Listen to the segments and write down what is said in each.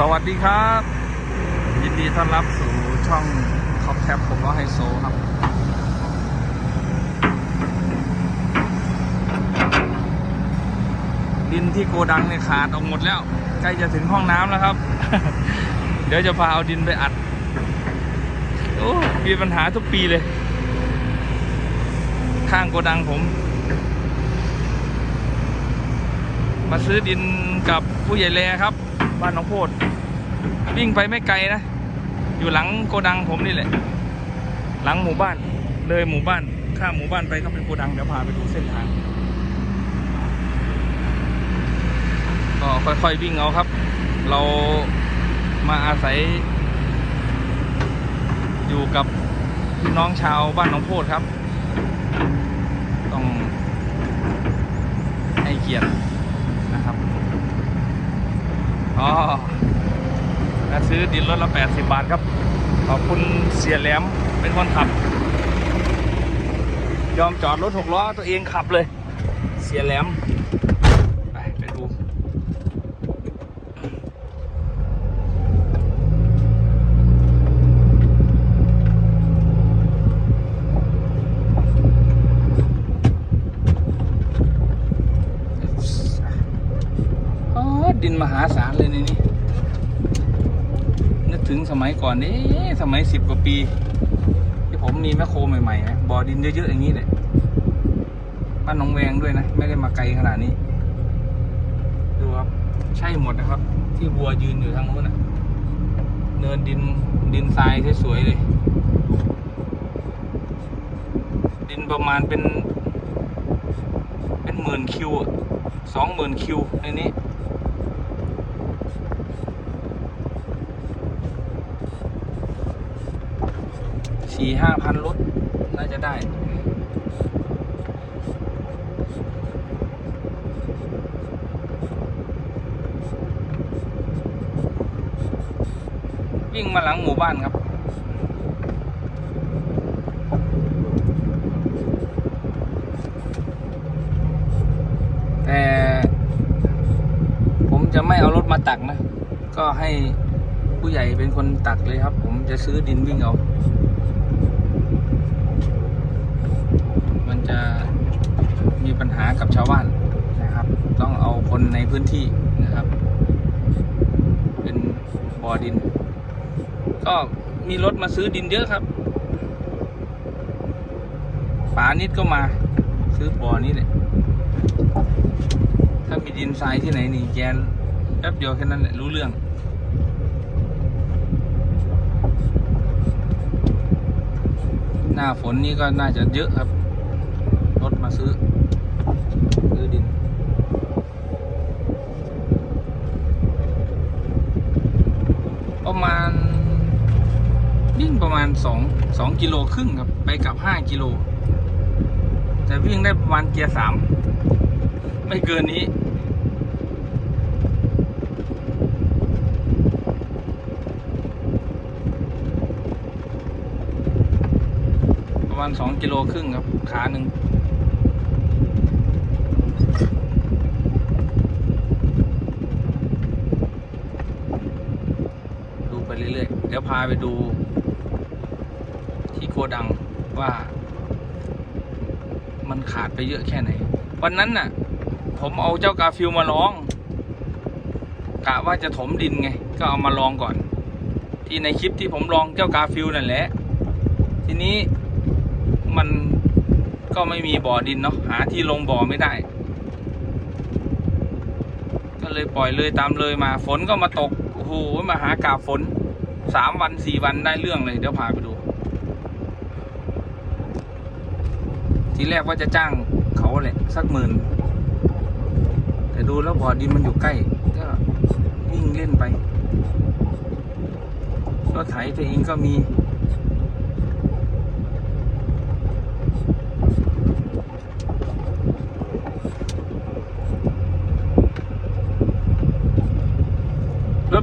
สวัสดีครับ ยินดีต้อนรับสู่ช่องท็อปแท็บผมว่าไฮโซครับ ดินที่โกดังเนี่ยขาดออกหมดแล้ว ใกล้จะถึงห้องน้ำแล้วครับ เดี๋ยวจะพาเอาดินไปอัด โอ้มีปัญหาทุกปีเลย ข้างโกดังผม มาซื้อดินกับผู้ใหญ่แลครับ บ้านหนองโพดวิ่งไปไม่ไกลนะ อยู่หลังโกดังผมนี่แหละ หลังหมู่บ้าน เลยหมู่บ้าน ข้ามหมู่บ้านไปก็เป็นโกดังเดี๋ยวพาไปดูเส้นทาง ก็ค่อยๆวิ่งเอาครับ เรามาอาศัย อยู่กับพี่น้องชาวบ้านหนองโพดครับ ต้องให้เกียรติ อ๋อซื้อดินรถละ 80 บาทครับ ขอบคุณเสียแหลมเป็นคนขับ ยอมจอดรถหกล้อตัวเองขับเลย เสียแหลม ไปไปดูอ๋อดินมหาศาลเลยในนี้ นึกถึงส มัยก่อนนี่สมัยสิบกว่าปี ที่ผมมีแมคโครใหม่ๆนะบ่อดินเยอะๆอย่างนี้แหละบ้านหนองแวงด้วยนะ ไม่ได้มาไกลขนาดนี้ ดูครับ ใช่หมดนะครับ ที่วัวยืนอยู่ทางโน้นนะเนินดินดินทรายสวยๆเลย ดินประมาณเป็น เป็นหมื่นคิวสองหมื่นคิวในนี้ สี่ห้าพันรถน่าจะได้ วิ่งมาหลังหมู่บ้านครับแต่ผมจะไม่เอารถมาตักนะ ก็ให้ผู้ใหญ่เป็นคนตักเลยครับ ผมจะซื้อดินวิ่งเอา มันจะมีปัญหากับ ชาวบ้านนะครับ ต้องเอาคนในพื้นที่นะครับ เป็นบ่อดิน ก็มีรถมาซื้อดินเยอะครับป๋านิดก็มา ซื้อบ่อนี้เลยถ้ามีดินทรายที่ไหนนี่แกนแป๊บเดียวแค่นั้นแหละรู้เรื่องหน้าฝนนี่ก็น่าจะเยอะครับ รถมาซื้อ ซื้อดิน ประมาณวิ่งประมาณสองสองกิโลครึ่งครับ ไปกลับห้ากิโล แต่วิ่งได้ประมาณเกียร์สามไม่เกินนี้ ประมาณสองกิโลครึ่งครับ ขาหนึ่ง ดูไป เรื่อยๆ เดี๋ยวพาไปดู ที่โกดังว่า มันขาดไปเยอะแค่ไหน วันนั้นน่ะ ผมเอาเจ้ากาฟิลมาลอง กะว่าจะถมดินไง ก็เอามาลองก่อน ที่ในคลิปที่ผมลองเจ้ากาฟิลนั่นแหละ ทีนี้มันก็ไม่มีบ่อดินเนาะหาที่ลงบ่อไม่ได้ ก็เลยปล่อยเลยตามเลยมาฝนก็มาตกโอ้โหมาหากาบฝน สามวันสี่วันได้เรื่องเลย เดี๋ยวพาไปดู ทีแรกว่าจะจ้างเขาแหละสักหมื่น แต่ดูแล้วบ่อดินมันอยู่ใกล้ ก็วิ่งเล่นไปรถไถตัวเองก็มี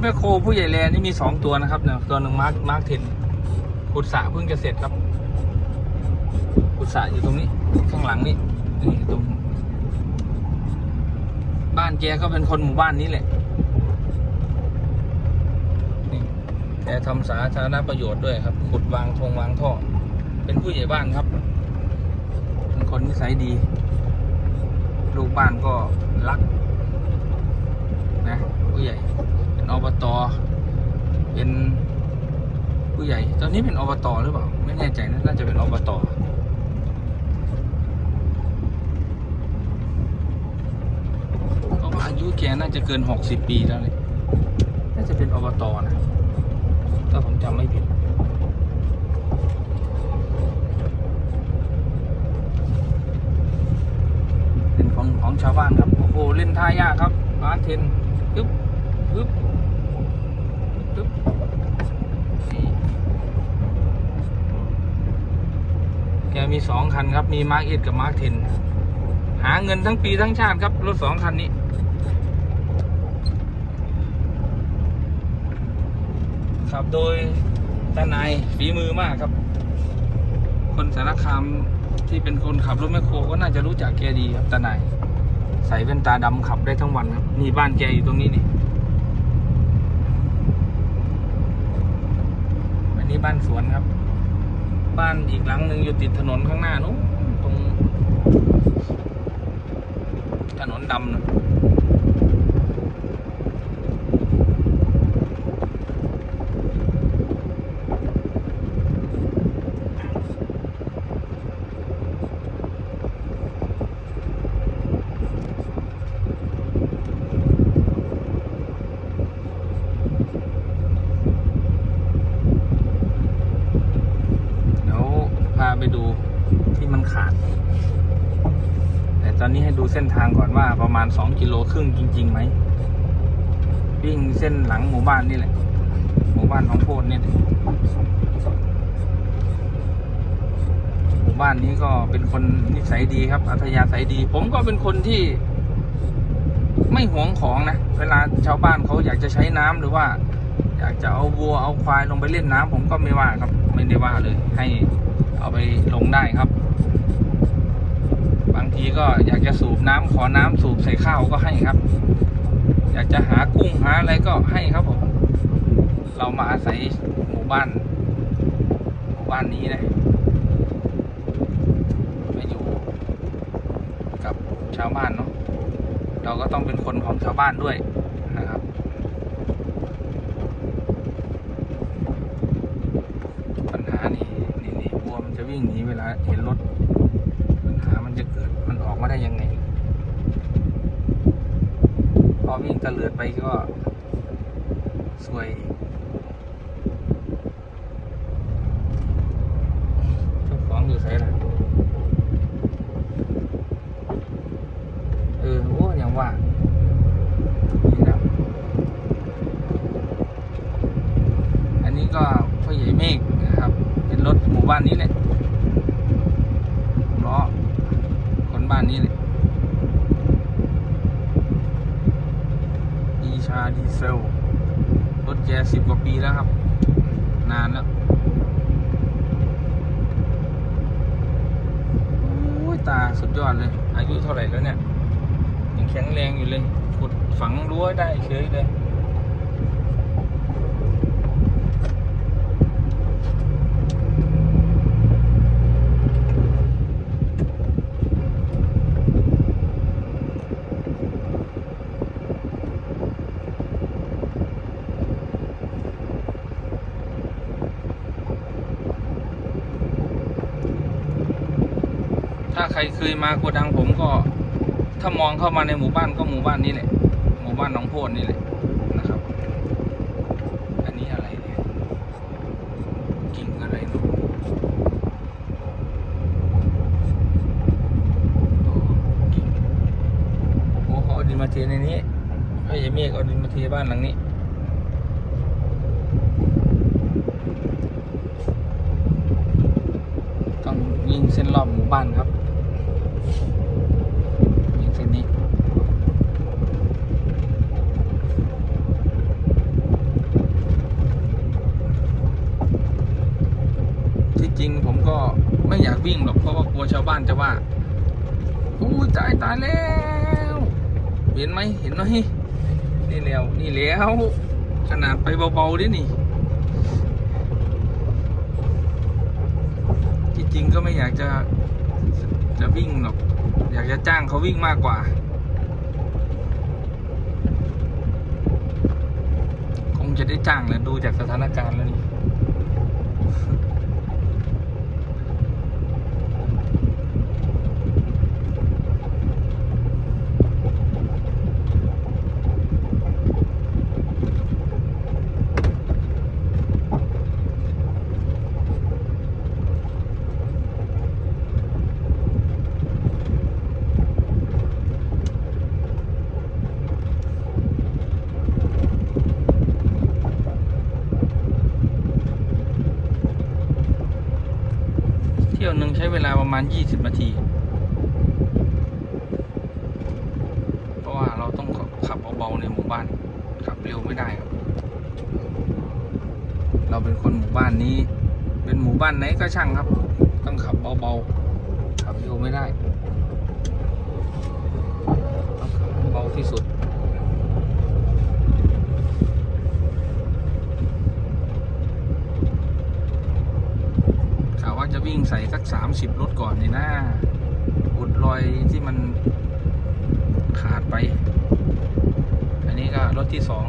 แมคโครผู้ใหญ่แลนี่มีสองตัวนะครับเนี่ยตัวหนึ่งมาร์คมาร์คเทนขุดสระเพิ่งจะเสร็จครับขุดสระอยู่ตรงนี้ ข้างหลังนี่นี่ตรงบ้านแกก็เป็นคนหมู่บ้านนี้แหละแกทำสาธารณประโยชน์ด้วยครับ ขุดวางทงวางท่อ เป็นผู้ใหญ่บ้านครับเป็นคนนิสัยดี ลูกบ้านก็รัก นะผู้ใหญ่ อบตเป็นผู้ใหญ่ ตอนนี้เป็นอบตหรือเปล่า ไม่แน่ใจนะน่าจะเป็นอบตก็ว่าอายุแกน่าจะเกินหกสิบปีแล้วเลยน่าจะเป็นอบตนะถ้าผมจำไม่ผิดเป็นของของชาวบ้านครับ โอ้โห เล่นท่ายากครับมาร์เทนปึ๊บปึ๊บปึ๊บนี่แก มีสองคันครับ มีมาร์กเอ็ดกับมาร์กเทนหาเงินทั้งปีทั้งชาติครับ รถสองคันนี้ครับโดยตานายฝีมือมากครับ คนสารคามที่เป็นคนขับรถแมคโครก็น่าจะรู้จักแกดีครับตานาย ใส่แว่นตาดำขับได้ทั้งวันครับ นี่บ้านแกอยู่ตรงนี้นี่อันนี้บ้านสวนครับ บ้านอีกหลังหนึ่งอยู่ติดถนนข้างหน้านู้นตรง ถนนดำนะเดี๋ยวพาไปดูที่มันขาด แต่ตอนนี้ให้ดูเส้นทางาประมาณ2กิโลครึ่งจริงๆไหมวิ่งเส้นหลังหมู่บ้านนี่แหละ หมู่บ้านของโพดเนี่ยหมู่บ้านนี้ก็เป็นคนนิสัยดีครับ อัธยาศัยดี ผมก็เป็นคนที่ ไม่หวงของนะ เวลาชาวบ้านเขาอยากจะใช้น้ำหรือว่า อยากจะเอาวัวเอาควายลงไปเล่นน้ำผมก็ไม่ว่าครับ ไม่ได้ว่าเลย ให้เอาไปลงได้ครับางทีก็อยากจะสูบน้ำขอน้ำสูบใส่ข้าวก็ให้ครับ อยากจะหากุ้งหาอะไรก็ให้ครับผม เรามาอาศัยหมู่บ้าน หมู่บ้านนี้นะมาอยู่กับชาวบ้านเนาะเราก็ต้องเป็นคนของชาวบ้านด้วยนะครับปัญหานี่นี่นี่วัวมันจะวิ่งหนีเวลาเห็นรถ จะเกิดมันออกมาได้ยังไง พอวิ่งตะเลิดไปก็สวยเจ้าของอยู่ไสล่ะเออโอ้ยังว่านี่นะอันนี้ก็พ่อใหญ่เมฆนะครับ เป็นรถหมู่บ้านนี้แหละล้อคนบ้านนี้เลยดีชาดีเซล รถแก สิบกว่าปีแล้วครับ นานแล้วโอ้ยตาสุดยอดเลย อายุเท่าไหร่แล้วเนี่ยยังแข็งแรงอยู่เลยขุดฝังรั้วได้เฉยเลย รเคยมาโกดังผมก็ ถ้ามองเข้ามาในหมู่บ้านก็หมู่บ้านนี้แหละ หมู่บ้านหนองโพนนี่แหละนะครับ อันนี้อะไรเนี่ยกิ่งอะไรเนาะโอ้กิ่งโอ้เขาเอาดินมาเทในนี้ไอ้ยายเมฆเอาดินมาเทบ้านหลังนี้ต้องวิ่งเส้นรอบหมู่บ้านครับ ไม่อยากวิ่งหรอกเพราะว่ากลัวชาวบ้านจะว่าอู้ตายตายแล้ว เห็นไหมเห็นไหมนี่แล้วนี่แล้วขนาดไปเบาๆดินี่ที่จริงๆก็ไม่อยากจะจะวิ่งหรอก อยากจะจ้างเขาวิ่งมากกว่า คงจะได้จ้างแหละดูจากสถานการณ์แล้วนี่ ช้เวลาประมาณ 20 นาที เพราะว่าเราต้องขับเบาๆในหมู่บ้าน ขับเร็วไม่ได้ครับ เราเป็นคนหมู่บ้านนี้ เป็นหมู่บ้านไหนก็ช่างครับ ต้องขับเบาๆขับเร็วไม่ได้ต้องขับเบาที่สุด กะว่า จะวิ่งใส่สักสามสิบรถก่อนนี่นะอุดรอยที่มันขาดไป อันนี้ก็รถที่สอง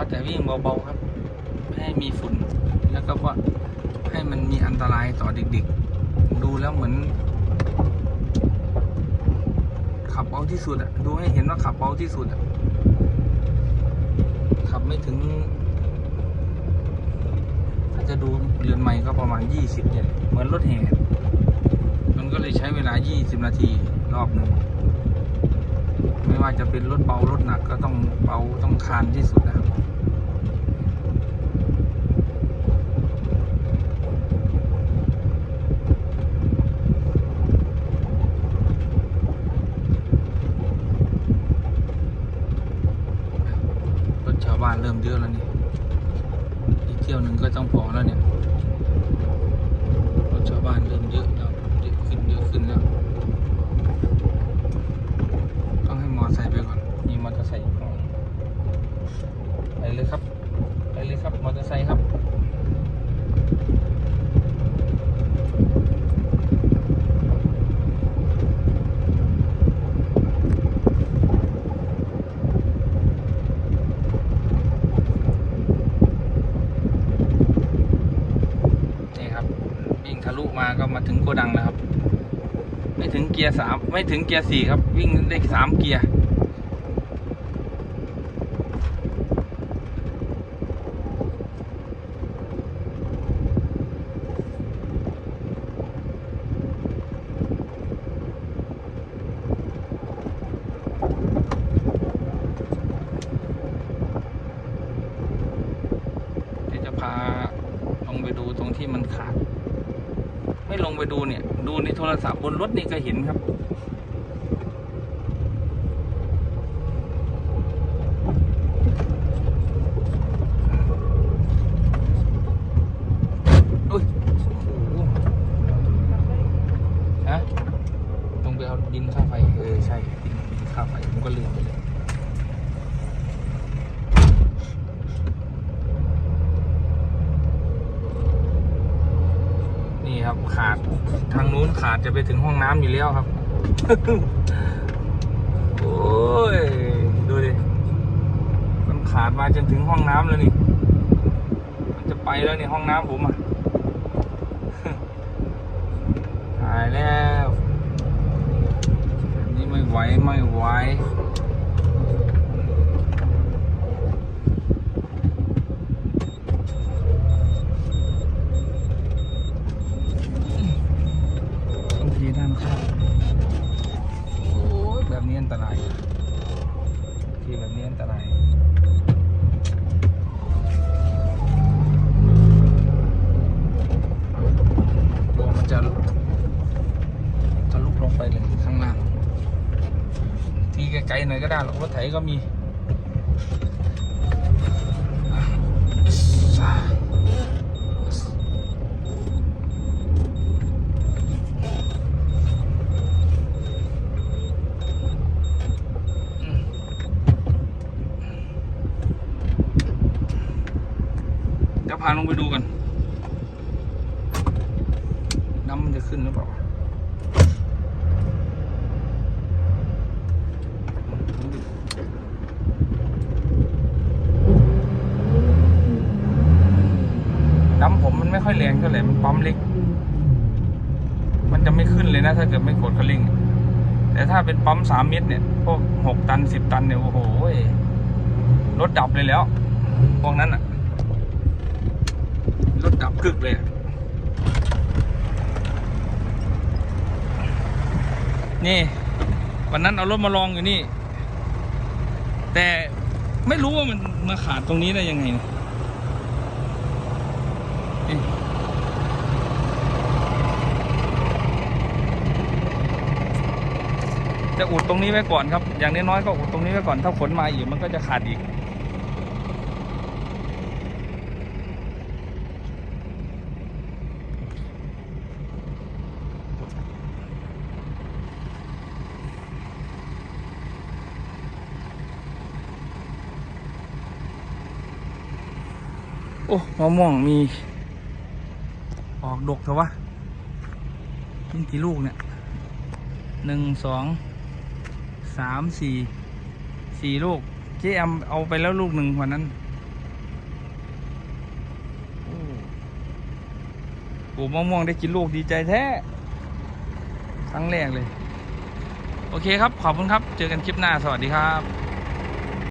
ขอ แต่วิ่งเบาๆครับไม่ให้มีฝุ่น แล้วก็ว่าให้มันมีอันตรายต่อเด็กๆ ดูแล้วเหมือน ขับเบาที่สุดอะดูให้เห็นว่าขับเบาที่สุดอะขับไม่ถึง ถ้าจะดูเรือนใหม่ก็ประมาณ 20เนี่ยเหมือนรถแห่มันก็เลยใช้เวลา 20 นาทีรอบหนึ่งไม่ว่าจะเป็นรถเบารถหนักก็ต้องเบาต้องคานที่สุดนะครับ รถชาวบ้านเริ่มเยอะแล้วนี่ อีกเที่ยวหนึ่งก็ต้องพอแล้วเนี่ย รถชาวบ้านเริ่มเยอะแล้วเยอะขึ้นเยอะขึ้นแล้ว ต้องให้มอเตอร์ไซค์ไปก่อน มีมอเตอร์ไซค์อยู่ข้างหลังไปเลยครับ ไปเลยครับ มอเตอร์ไซค์ครับ นี่ครับ วิ่งทะลุมาก็มาถึงโกดังแล้วครับ ไม่ถึงเกียร์สามไม่ถึงเกียร์สี่ครับ วิ่งได้สามเกียร์จะพาลงไปดูตรงที่มันขาด ไม่ลงไปดูเนี่ย ดูในโทรศัพท์บนรถนี่ก็เห็นครับ อุ้ยโอ้โหฮะลงไปเอาบินค่าไฟ เออ ใช่บินบินค่าไฟ ผมก็ลืมไปเลย นี่ครับขาดทางนู้นขาด จะไปถึงห้องน้ำอยู่แล้วครับ โอ้ย ดูดิ มันขาดมาจนถึงห้องน้ำแล้วนี่ มันจะไปแล้วนี่ห้องน้ำผมอะตายแล้ว นี่ไม่ไหวไม่ไหว ไกลหน่อยก็ได้หรอกรถไถก็มี ไม่ค่อยแรงเท่าไหร่มันปั๊มเล็ก มันจะไม่ขึ้นเลยนะ ถ้าเกิดไม่กดคันเร่ง แต่ถ้าเป็นปั๊มสามเมตรเนี่ยพวกหกตันสิบตันเนี่ยโอ้โหรถดับเลยแล้วพวกนั้นอะรถดับกึกเลยนี่ วันนั้นเอารถมาลองอยู่นี่ แต่ไม่รู้ว่ามันมาขาดตรงนี้ได้ยังไงนะ จะอุดตรงนี้ไว้ก่อนครับ อย่างน้อยๆก็อุดตรงนี้ไว้ก่อน ถ้าขนมาอีกมันก็จะขาดอีก โอ้มะม่วงมี ออกดกเถอะวะนี่กี่ลูกเนี่ยหนึ่งสอง สามสี่สี่ลูก เจ๊แอมเอาไปแล้วลูกหนึ่งวันนั้นโอ้ปลูกมะม่วงได้กินลูกดีใจแท้ ครั้งแรกเลย โอเคครับ ขอบคุณครับ เจอกันคลิปหน้า สวัสดีครับ